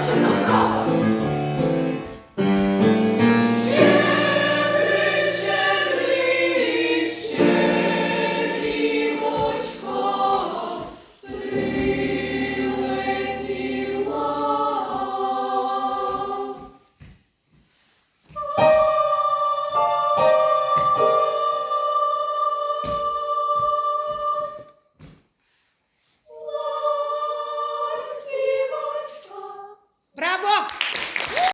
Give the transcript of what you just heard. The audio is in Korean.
such a problem. Bravo!